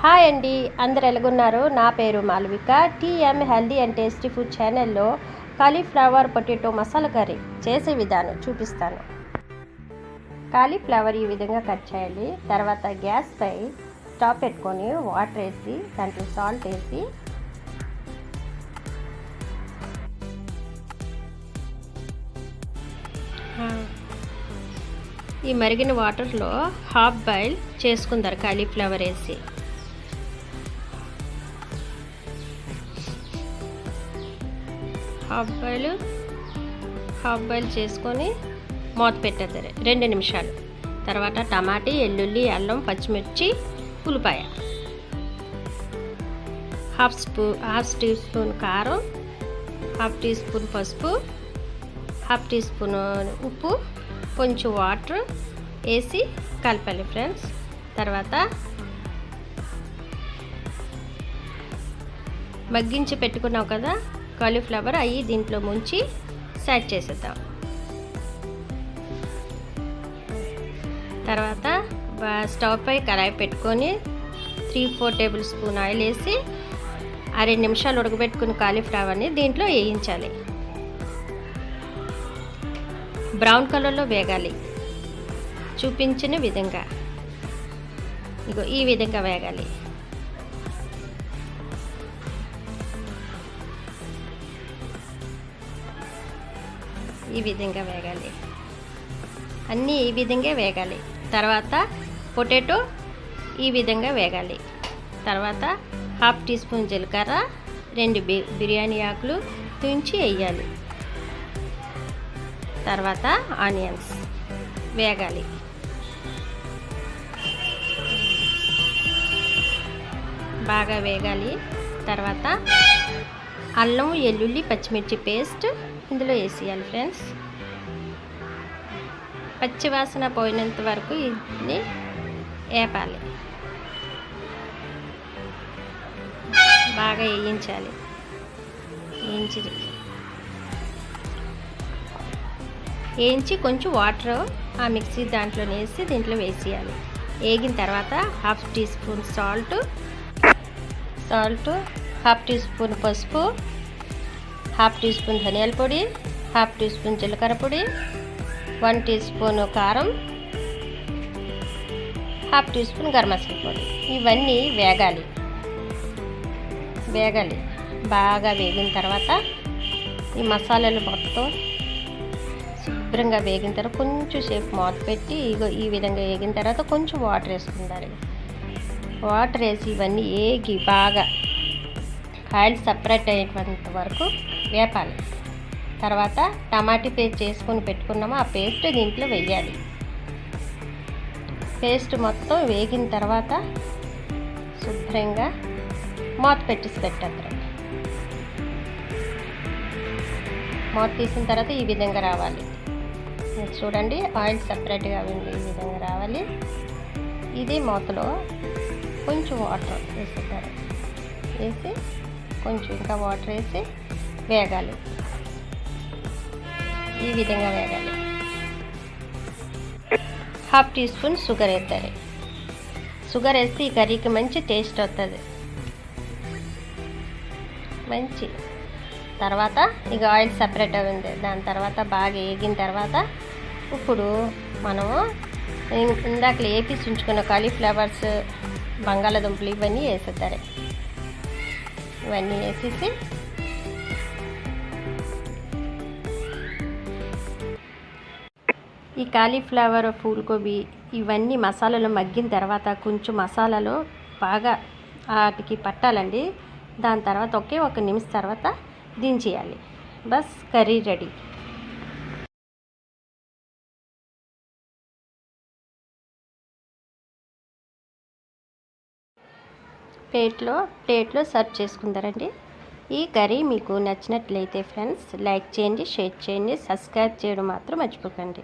Hi అండి. అందరు ఎలాగున్నారు? నా పేరు Malvika. TM healthy and tasty food ఛానల్లో కాలీఫ్లవర్ పొటాటో మసాలా కర్రీ చేసే విధానం చూపిస్తాను. కాలీఫ్లవర్ ఈ విధంగా కట్ చేయాలి. తర్వాత గ్యాస్ పై స్టవ్ పెట్టుకొని వాటర్ వేసి దాంట్లో సాల్ట్ వేసి ఈ మరిగిన వాటర్లో హాఫ్ బాయిల్ చేసుకుందారు కాలీఫ్లవర్ వేసి. హాఫ్ బాయిల్ హాఫ్ బాయిల్ చేసుకొని మూత పెట్టేస్తారు రెండు నిమిషాలు. తర్వాత టమాటీ ఎల్లుల్లి అల్లం పచ్చిమిర్చి ఉల్లిపాయ. Half spoon half teaspoon కారం హాఫ్ టీ స్పూన్ పసుపు హాఫ్ టీ స్పూన్ ఉప్పు కొంచెం వాటర్ వేసి కలపాలి ఫ్రెండ్స్. తర్వాత మగ్గించి పెట్టుకున్నావు కదా కాలీఫ్లవర్ అవి దీంట్లో ముంచి సెట్ చేసేద్దాం. తర్వాత స్టవ్ పై కరాయి పెట్టుకొని three four tablespoon oil వేసి ఆ రెండు నిమిషాలు ఉడకబెట్టుకున్న కాలీఫ్లవర్ని దీంట్లో వేయించాలి. బ్రౌన్ కలర్లో వేగాలి. చూపించిన విధంగా. ఇగో ఈ విధంగా వేగాలి. ఈ విధంగా వేగాలి. అన్నీ ఈ విధంగా వేగాలి. తర్వాత పొటాటో ఈ విధంగా వేగాలి. తర్వాత హాఫ్ టీ స్పూన్ జీలకర్ర రెండు బిర్యానీ ఆకులు తుంచి వేయాలి. తర్వాత ఆనియన్స్ వేగాలి. బాగా వేగాలి. తర్వాత అల్లం ఎల్లుల్లి పచ్చిమిర్చి పేస్ట్ ఇందులో వేసేయాలి ఫ్రెండ్స్. పచ్చివాసన పోయినంత వరకు ఇది వేపాలి. బాగా వేయించాలి. వేయించి వేయించి కొంచెం వాటర్ ఆ మిక్సీ దాంట్లో వేసి దీంట్లో వేసేయాలి. వేగిన తర్వాత half teaspoon salt salt half teaspoon పసుపు హాఫ్ టీ స్పూన్ ధనియాల పొడి హాఫ్ టీ స్పూన్ జీలకర్ర పొడి వన్ టీ స్పూన్ కారం half teaspoon garam masala పొడి. ఇవన్నీ వేగాలి. వేగాలి. బాగా వేగిన తర్వాత ఈ మసాలాలు మొత్తం శుభ్రంగా వేగిన తర్వాత కొంచెం సేపు మూత పెట్టి ఇగో ఈ విధంగా వేగిన తర్వాత కొంచెం వాటర్ వేసుకుంటారు వాటర్ వేసి ఇవన్నీ ఏగి బాగా ఆయిల్ సపరేట్ అయ్యేంత వరకు వేపాలి. తర్వాత టమాటీ పేస్ట్ చేసుకొని పెట్టుకున్నామో. ఆ పేస్ట్ దీంట్లో వేయాలి. పేస్ట్ మొత్తం వేగిన తర్వాత శుభ్రంగా మూత పెట్టేసి పెట్టద్దు. మూత తీసిన తర్వాత ఈ విధంగా రావాలి. చూడండి ఆయిల్ సపరేట్గా ఉంది ఈ విధంగా రావాలి. ఇది మూతలో కొంచెం వాటర్ వేసేస్తారు వేసి కొంచెం ఇంకా వాటర్ వేసి వేగాలి. ఈ విధంగా వేగాలి. హాఫ్ టీ స్పూన్ షుగర్ వేస్తారు. షుగర్ వేస్తే ఈ కర్రీకి మంచి టేస్ట్ వస్తుంది మంచి. తర్వాత ఇక ఆయిల్ సపరేట్ అయింది దాని తర్వాత బాగా వేగిన తర్వాత ఇప్పుడు మనము ఇందాక వేపి ఉంచుకున్న కాలీఫ్లవర్స్ బంగాళదుంపలు ఇవన్నీ వేసేస్తారు ఇవన్నీ వేసేసి. ఈ కాలీఫ్లవర్ ఫూల్గోబీ ఇవన్నీ మసాలాలు మగ్గిన తర్వాత కొంచెం మసాలాలు బాగా వాటికి పట్టాలండి. దాని తర్వాత ఒకే ఒక నిమిషం తర్వాత దించేయాలి. బస్ కర్రీ రెడీ. ప్లేట్లో ప్లేట్లో సర్వ్ చేసుకుంటారండి. ఈ కర్రీ మీకు నచ్చినట్లయితే ఫ్రెండ్స్ లైక్ చేయండి షేర్ చేయండి సబ్స్క్రైబ్ చేయడం మాత్రం మర్చిపోకండి.